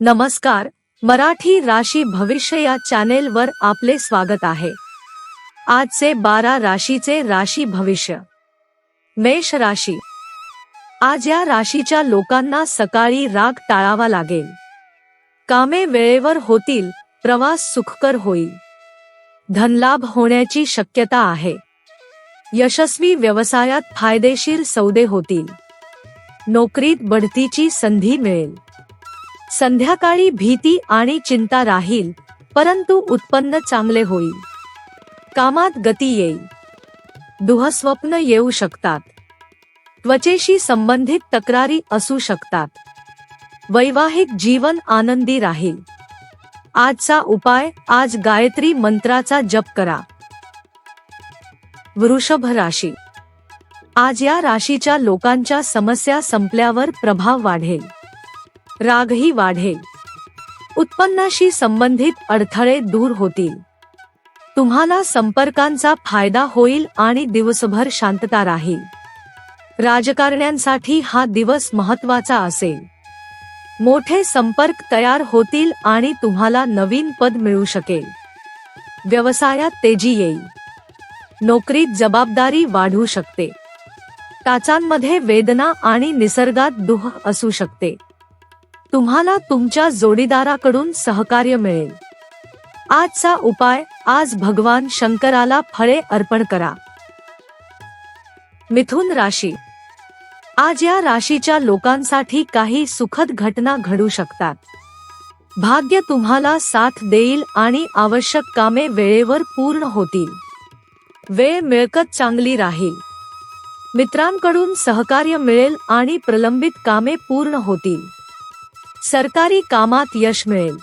नमस्कार मराठी राशी भविष्य या चॅनेलवर आपले स्वागत आहे. आजचे बारा राशीचे राशी भविष्य. मेष राशी. आज या राशीच्या लोकांना सकाळी राग टाळावा लागेल. कामे वेळेवर होतील प्रवास सुखकर होईल. धनलाभ होण्याची शक्यता आहे. यशस्वी व्यवसायात फायदेशीर सौदे होतील. नोकरीत बढतीची संधी मिळेल. संध्याकाळी भीती आणि चिंता राहील परंतु उत्पन्न चांगले होईल. कामात गती येईल. दुःस्वप्न येऊ शकतात. त्वचेशी संबंधित तक्रारी असू शकतात. वैवाहिक जीवन आनंदी राहील. आजचा उपाय आज गायत्री मंत्राचा जप करा. वृषभ राशी. आज या राशीच्या लोकांच्या समस्या संपल्यावर प्रभाव वाढेल. रागही वाढेल. उत्पन्नाशी संबंधित अडथळे दूर होतील. तुम्हाला संपर्कांचा फायदा होईल आणि दिवसभर शांतता राहील. राजकारण्यांसाठी हा दिवस महत्त्वाचा असेल. मोठे संपर्क तयार होतील आणि तुम्हाला नवीन पद मिळू शकेल. व्यवसायात तेजी येईल. नोकरीत जबाबदारी वाढू शकते. टाचांमध्ये वेदना आणि निसर्गात दुह असू शकते. तुम्हाला तुमच्या जोडीदाराकडून सहकार्य मिळेल. आजचा उपाय आज भगवान शंकराला फळे अर्पण करा. मिथुन राशी. आज या राशीच्या लोकांसाठी काही सुखद घटना घडू शकतात. भाग्य तुम्हाला साथ देईल आणि आवश्यक कामे वेळेवर पूर्ण होतील. वेळ मिळकत चांगली राहील. मित्रांकडून सहकार्य मिळेल आणि प्रलंबित कामे पूर्ण होतील. सरकारी कामात यश मिळेल.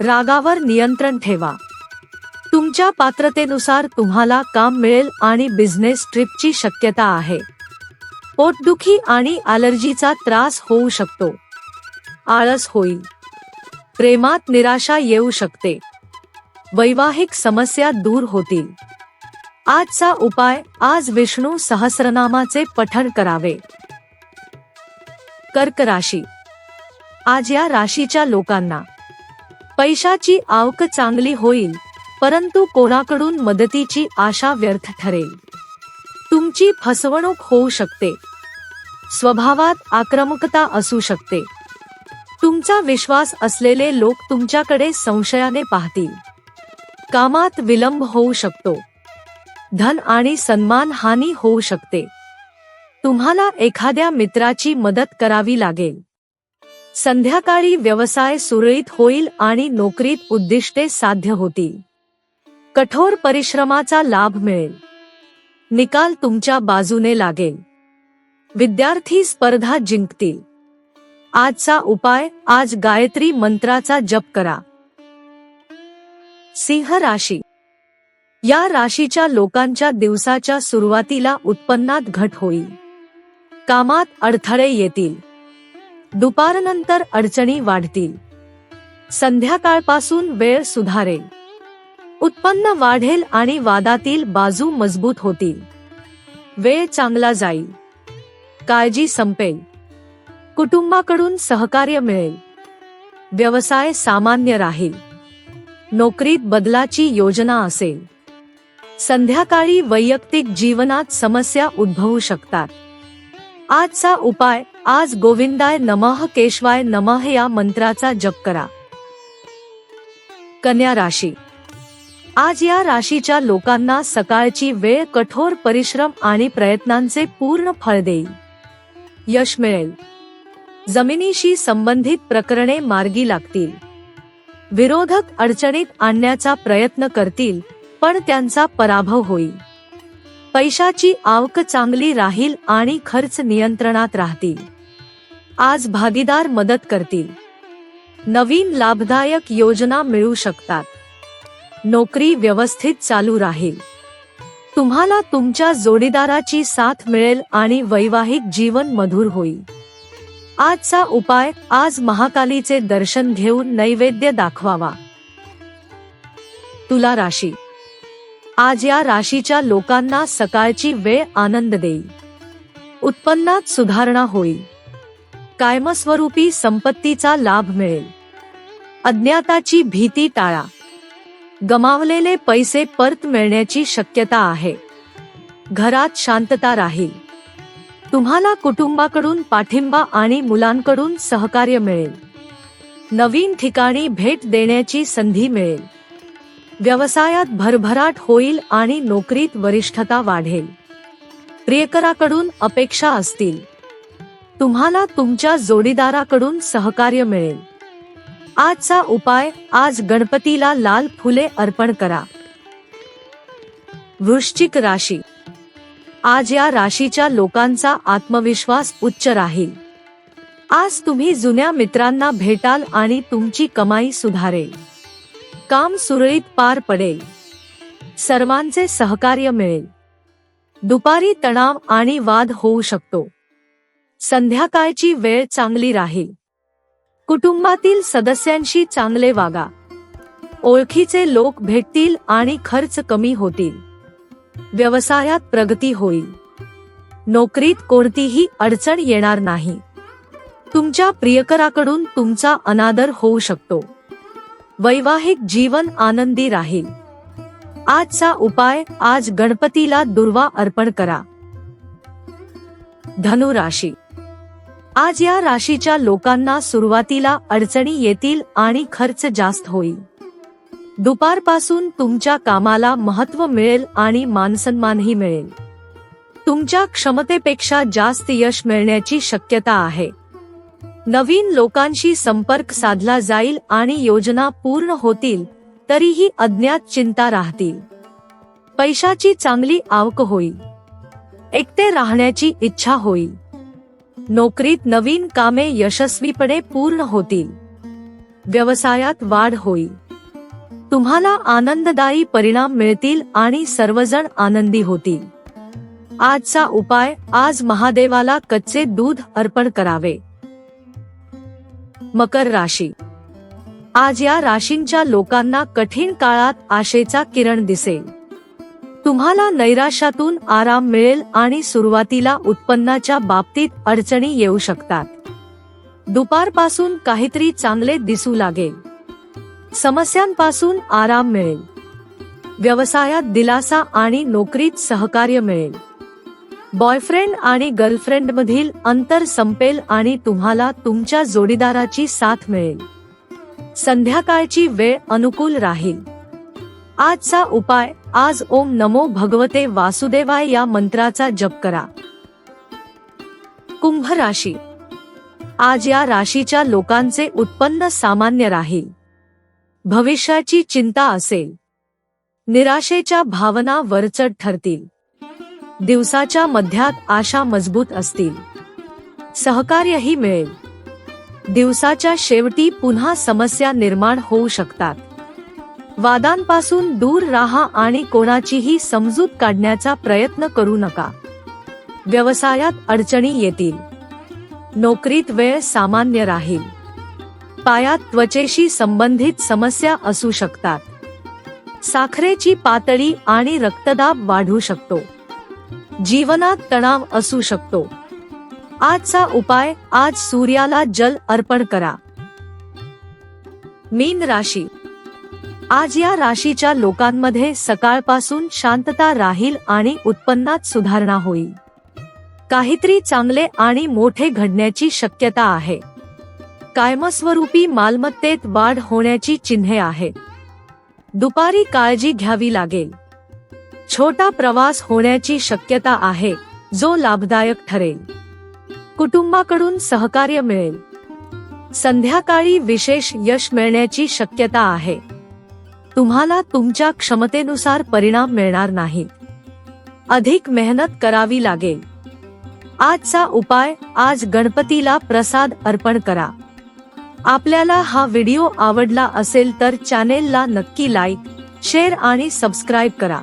रागावर नियंत्रण ठेवा. तुमच्या पात्रतेनुसार तुम्हाला काम मिळेल आणि बिझनेस ट्रिपची शक्यता आहे. पोटदुखी आणि अलर्जीचा त्रास होऊ शकतो. आळस होईल. प्रेमात निराशा येऊ शकते. वैवाहिक समस्या दूर होतील. आजचा उपाय आज विष्णू सहस्रनामाचे पठण करावे. कर्क राशी आज या राशीच्या लोकांना. पैशाची आवक चांगली होईल परंतु कोणाकडून मदतीची आशा व्यर्थ ठरेल. तुमची फसवणूक होऊ शकते. स्वभावात आक्रमकता असू शकते. तुमचा विश्वास असलेले लोक तुमच्याकडे संशयाने पाहतील. कामात विलंब होऊ शकतो. धन आणि सन्मान हानी होऊ शकते. तुम्हाला एखाद्या मित्राची मदत करावी लागेल. संध्याकाळी व्यवसाय सुरळीत होईल आणि नोकरीत उद्दिष्टे साध्य होतील. कठोर परिश्रमाचा लाभ मिळेल. निकाल तुमच्या बाजूने लागेल. विद्यार्थी स्पर्धा जिंकतील. आजचा उपाय आज गायत्री मंत्राचा जप करा. सिंह राशी. या राशीच्या लोकांच्या दिवसाच्या सुरुवातीला उत्पन्नात घट होईल. कामात अडथळे येतील. दुपारनंतर अडचणी वाढतील. संध्याकाळपासून वेळ सुधारेल. उत्पन्न वाढेल आणि वादातील बाजू मजबूत होतील. वेळ चांगला जाईल. काळजी संपेल. कुटुंबाकडून सहकार्य मिळेल. व्यवसाय सामान्य राहील. नोकरीत बदलाची योजना असेल. संध्याकाळी वैयक्तिक जीवनात समस्या उद्भवू शकतात. आजचा उपाय आज गोविंदाय नमः केशवाय नमः या मंत्राचा जप करा. कन्या राशी. आज या राशीच्या लोकांना सकाळची वेळ कठोर परिश्रम आणि प्रयत्नांचे पूर्ण फळ देईल. यश मिळेल. जमिनीशी संबंधित प्रकरणे मार्गी लागतील. विरोधक अडचणीत आणण्याचा प्रयत्न करतील पण त्यांचा पराभव होईल. पैशाची आवक चांगली राहील आणि खर्च नियंत्रणात राहतील. आज भागीदार मदत करतील. नवीन लाभदायक योजना मिळू शकतात. नोकरी व्यवस्थित चालू राहील. तुम्हाला तुमच्या जोडीदाराची साथ मिळेल आणि वैवाहिक जीवन मधुर होईल. आजचा उपाय आज महाकालीचे दर्शन घेऊन नैवेद्य दाखवावा. तुला राशी. आज या राशीच्या लोकांना सकाळची वेळ आनंद देईल. उत्पन्नात सुधारणा होईल. कायमस्वरूपी संपत्तीचा लाभ मिळेल. अज्ञाताची भीती टाळा. गमावलेले पैसे परत मिळण्याची शक्यता आहे. घरात शांतता राहील. तुम्हाला कुटुंबाकडून पाठिंबा आणि मुलांकडून सहकार्य मिळेल. नवीन ठिकाणी भेट देण्याची संधी मिळेल. व्यवसायात भरभराट होईल आणि नोकरीत वरिष्ठता वाढेल. प्रियकराकडून अपेक्षा असतील. तुम्हाला तुमच्या जोडीदाराकडून सहकार्य मिळेल. आजचा उपाय आज गणपतीला लाल फुले अर्पण करा. वृश्चिक राशी. आज या राशीच्या लोकांचा आत्मविश्वास उच्च राहील. आज तुम्ही जुन्या मित्रांना भेटाल आणि तुमची कमाई सुधारेल. काम सुरळीत पार पडेल. सर्वांचे सहकार्य मिळेल. दुपारी तणाव आणि वाद होऊ शकतो. संध्याकाळची वेळ चांगली राहील. कुटुंबातील सदस्यांशी चांगले वागा. ओळखीचे लोक भेटतील आणि खर्च कमी होतील. व्यवसायात प्रगती होईल. नोकरीत कोणतीही अडचण येणार नाही. तुमच्या प्रियकराकडून तुमचा अनादर होऊ शकतो. वैवाहिक जीवन आनंदी राहील. आजचा उपाय आज गणपतीला दुर्वा अर्पण करा. धनु राशी. आज या राशीच्या लोकांना सुरुवातीला अडचणी येतील आणि खर्च जास्त होईल. दुपारपासून तुमच्या कामाला महत्त्व मिळेल आणि मानसन्मानही मिळेल. तुमच्या क्षमतेपेक्षा जास्त यश मिळण्याची शक्यता आहे. नवीन लोकांशी संपर्क साधला जाईल आणि योजना पूर्ण होतील तरीही अज्ञात चिंता राहतील. पैशाची चांगली आवक होईल. एकटे राहण्याची इच्छा होईल. नोकरीत नवीन कामे यशस्वीपणे पूर्ण होतील. व्यवसायात वाढ होईल. तुम्हाला आनंददायी परिणाम मिळतील आणि सर्वजण आनंदी होतील. आजचा उपाय आज महादेवाला कच्चे दूध अर्पण करावे. मकर राशी. आज या राशींच्या लोकांना कठीण काळात आशेचा किरण दिसेल. तुम्हाला नैराश्यातून आराम मिळेल आणि सुरुवातीला उत्पन्नाच्या बाबतीत अडचणी येऊ शकतात. दुपारपासून काहीतरी चांगले दिसू लागेल. समस्यांपासून आराम मिळेल. व्यवसायात दिलासा आणि नोकरीत सहकार्य मिळेल. बॉयफ्रेंड आणि गर्लफ्रेंड मधील अंतर संपेल आणि तुम्हाला तुमच्या जोडीदाराची साथ मिळेल. संध्याकाळची वेळ अनुकूल राहील. आजचा उपाय आज ओम नमो भगवते वासुदेवाय या मंत्राचा जप करा. कुंभ राशी. आज या राशीच्या लोकांचे उत्पन्न सामान्य राहील. भविष्याची चिंता असेल. निराशेच्या भावना वरचढ ठरतील. दिवसाच्या मध्यात आशा मजबूत असतील. सहकार्यही मिळेल. दिवसाच्या शेवटी पुन्हा समस्या निर्माण होऊ शकतात. वादांपासून दूर राहा आणि कोणाचीही समजूत काढण्याचा प्रयत्न करू नका. व्यवसायात अडचणी येतील. नोकरीत वेळ सामान्य राहील. पायात त्वचेशी संबंधित समस्या असू शकतात. साखरेची पातळी आणि रक्तदाब वाढू शकतो. जीवनात तणाव असू शकतो. आजचा उपाय आज सूर्याला जल अर्पण करा. मीन राशी. आज या राशीच्या लोकांमध्ये सकाळपासून शांतता राहील आणि उत्पन्नात सुधारणा होईल. काहीतरी चांगले आणि मोठे घडण्याची शक्यता आहे. कायमस्वरूपी मालमत्तेत वाढ होण्याची चिन्हे आहेत. दुपारी काळजी घ्यावी लागेल. छोटा प्रवास होण्याची शक्यता आहे जो लाभदायक ठरेल. कुटुंबाकडून सहकार्य मिळेल. संध्याकाळी विशेष यश मिळण्याची शक्यता आहे. तुम्हाला तुमच्या क्षमतेनुसार परिणाम मिळणार नाही. अधिक मेहनत करावी लागेल. आजचा उपाय आज गणपतीला प्रसाद अर्पण करा. आपल्याला हा व्हिडिओ आवडला असेल तर चॅनेलला नक्की लाईक शेअर आणि सबस्क्राईब करा.